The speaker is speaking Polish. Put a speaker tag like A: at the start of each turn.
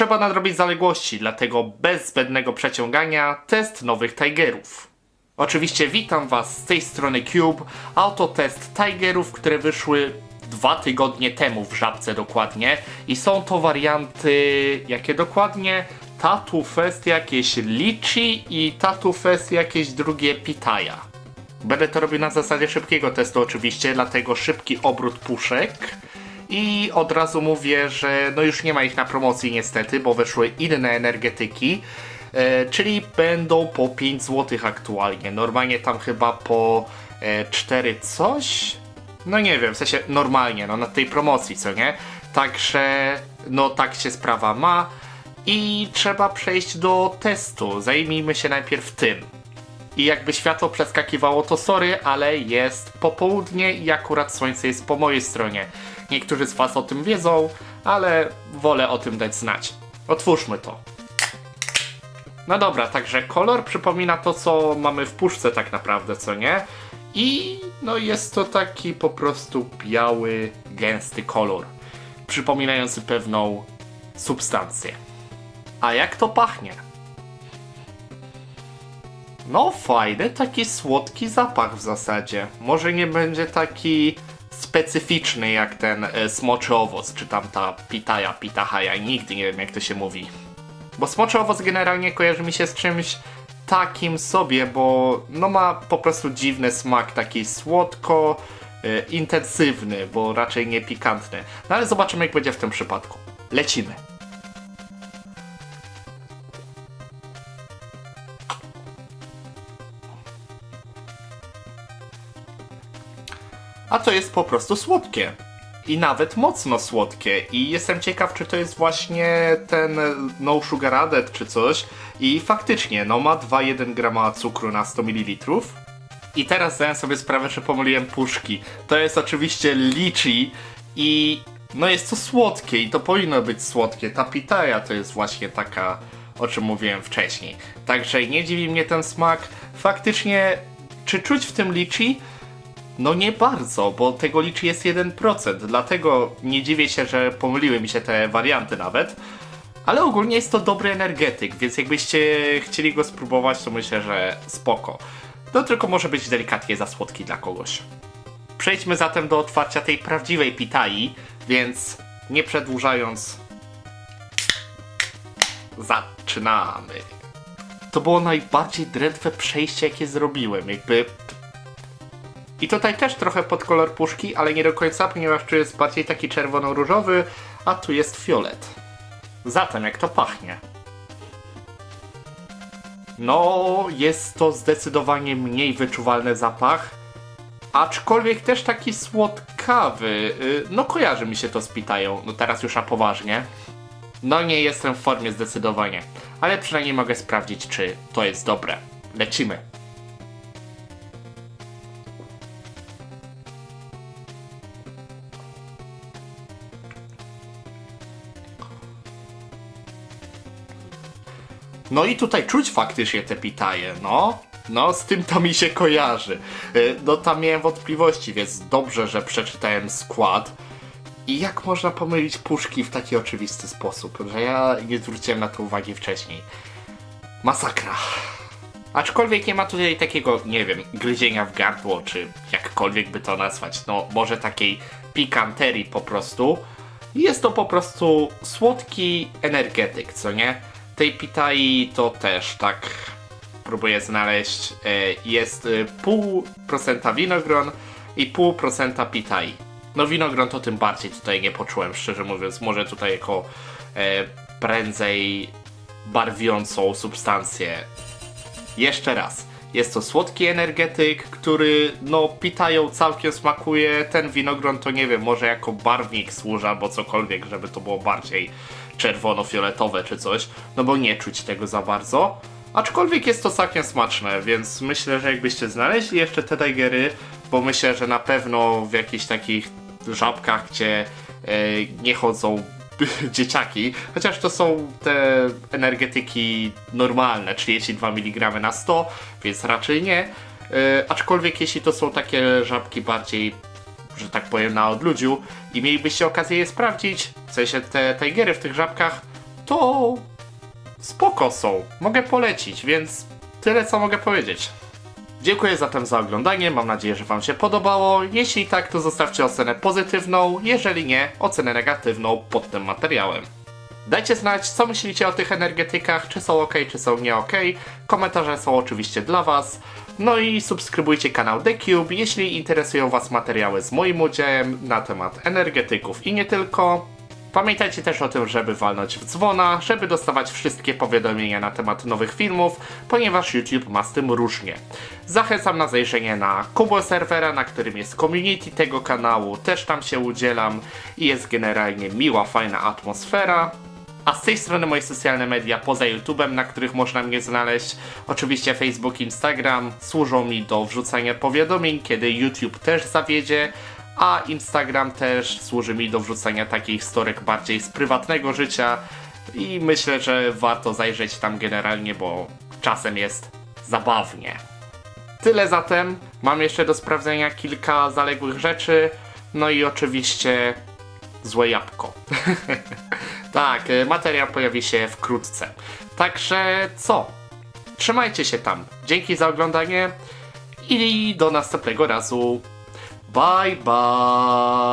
A: Trzeba nadrobić zaległości, dlatego bez zbędnego przeciągania test nowych Tigerów. Oczywiście witam Was z tej strony Cube, a oto test Tigerów, które wyszły dwa tygodnie temu w Żabce dokładnie i są to warianty, jakie dokładnie? Tatu Fest jakieś Lichi i Tatu Fest jakieś drugie Pitaya. Będę to robił na zasadzie szybkiego testu oczywiście, dlatego szybki obrót puszek. I od razu mówię, że no już nie ma ich na promocji niestety, bo weszły inne energetyki. E, czyli będą po 5 zł aktualnie. Normalnie tam chyba po e, 4 coś. No nie wiem, w sensie normalnie, no na tej promocji, co nie? Także no tak się sprawa ma. I trzeba przejść do testu. Zajmijmy się najpierw tym. I jakby światło przeskakiwało, to sorry, ale jest popołudnie i akurat słońce jest po mojej stronie. Niektórzy z Was o tym wiedzą, ale wolę o tym dać znać. Otwórzmy to. No dobra, także kolor przypomina to, co mamy w puszce tak naprawdę, co nie? I no jest to taki po prostu biały, gęsty kolor, przypominający pewną substancję. A jak to pachnie? No fajny, taki słodki zapach w zasadzie. Może nie będzie taki specyficzny jak ten e, smoczy owoc, czy tam ta pitaja, pitahaja, nigdy nie wiem jak to się mówi. Bo smoczy owoc generalnie kojarzy mi się z czymś takim sobie, bo no ma po prostu dziwny smak, taki słodko e, intensywny, bo raczej nie pikantny. No ale zobaczymy jak będzie w tym przypadku. Lecimy. A to jest po prostu słodkie. I nawet mocno słodkie. I jestem ciekaw, czy to jest właśnie ten no sugar added czy coś. I faktycznie, no ma 2,1 grama cukru na 100 ml. I teraz zdałem sobie sprawę, że pomyliłem puszki. To jest oczywiście lichi i no jest to słodkie i to powinno być słodkie. Ta pitaya to jest właśnie taka, o czym mówiłem wcześniej. Także nie dziwi mnie ten smak. Faktycznie, czy czuć w tym lichi? No nie bardzo, bo tego liczy jest 1%, dlatego nie dziwię się, że pomyliły mi się te warianty nawet. Ale ogólnie jest to dobry energetyk, więc jakbyście chcieli go spróbować, to myślę, że spoko. No tylko może być delikatnie za słodki dla kogoś. Przejdźmy zatem do otwarcia tej prawdziwej pitai, więc nie przedłużając, zaczynamy. To było najbardziej drętwe przejście, jakie zrobiłem. Jakby i tutaj też trochę pod kolor puszki, ale nie do końca, ponieważ tu jest bardziej taki czerwono-różowy, a tu jest fiolet. Zatem jak to pachnie? No, jest to zdecydowanie mniej wyczuwalny zapach, aczkolwiek też taki słodkawy. Y, No kojarzy mi się to z pitają, no teraz już na poważnie. No nie jestem w formie zdecydowanie, ale przynajmniej mogę sprawdzić, czy to jest dobre. Lecimy. No i tutaj czuć faktycznie te pitaje, no. No, z tym to mi się kojarzy. Y, No tam miałem wątpliwości, więc dobrze, że przeczytałem skład. I jak można pomylić puszki w taki oczywisty sposób, że ja nie zwróciłem na to uwagi wcześniej. Masakra. Aczkolwiek nie ma tutaj takiego, nie wiem, gryzienia w gardło, czy jakkolwiek by to nazwać. No, może takiej pikanterii po prostu. Jest to po prostu słodki energetyk, co nie? Tej pitai to też tak próbuję znaleźć. e, Jest e, pół procenta winogron i pół procenta pitai. No winogron to tym bardziej tutaj nie poczułem, szczerze mówiąc. Może tutaj jako e, prędzej barwiącą substancję jeszcze raz. Jest to słodki energetyk, który no pitają całkiem smakuje. Ten winogron to nie wiem, może jako barwnik służy albo cokolwiek, żeby to było bardziej czerwono-fioletowe czy coś, no bo nie czuć tego za bardzo. Aczkolwiek jest to całkiem smaczne, więc myślę, że jakbyście znaleźli jeszcze te tigery, bo myślę, że na pewno w jakichś takich żabkach, gdzie e, nie chodzą dzieciaki, chociaż to są te energetyki normalne, 32 mg na 100, więc raczej nie. E, aczkolwiek jeśli to są takie żabki bardziej, że tak powiem, na odludziu i mielibyście okazję je sprawdzić, w sensie te tigery w tych żabkach, to spoko są. Mogę polecić, więc tyle co mogę powiedzieć. Dziękuję zatem za oglądanie, mam nadzieję, że Wam się podobało. Jeśli tak, to zostawcie ocenę pozytywną, jeżeli nie, ocenę negatywną pod tym materiałem. Dajcie znać, co myślicie o tych energetykach, czy są ok, czy są nie ok. Komentarze są oczywiście dla Was. No i subskrybujcie kanał The Cube, jeśli interesują Was materiały z moim udziałem na temat energetyków i nie tylko. Pamiętajcie też o tym, żeby walnąć w dzwona, żeby dostawać wszystkie powiadomienia na temat nowych filmów, ponieważ YouTube ma z tym różnie. Zachęcam na zajrzenie na Kubo serwera, na którym jest community tego kanału, też tam się udzielam i jest generalnie miła, fajna atmosfera. A z tej strony moje socjalne media poza YouTube'em, na których można mnie znaleźć, oczywiście Facebook, Instagram, służą mi do wrzucania powiadomień, kiedy YouTube też zawiedzie, a Instagram też służy mi do wrzucania takich storek bardziej z prywatnego życia i myślę, że warto zajrzeć tam generalnie, bo czasem jest zabawnie. Tyle zatem. Mam jeszcze do sprawdzenia kilka zaległych rzeczy. No i oczywiście złe jabłko. tak, y, materiał pojawi się wkrótce. Także co? Trzymajcie się tam. Dzięki za oglądanie i do następnego razu. Bye bye.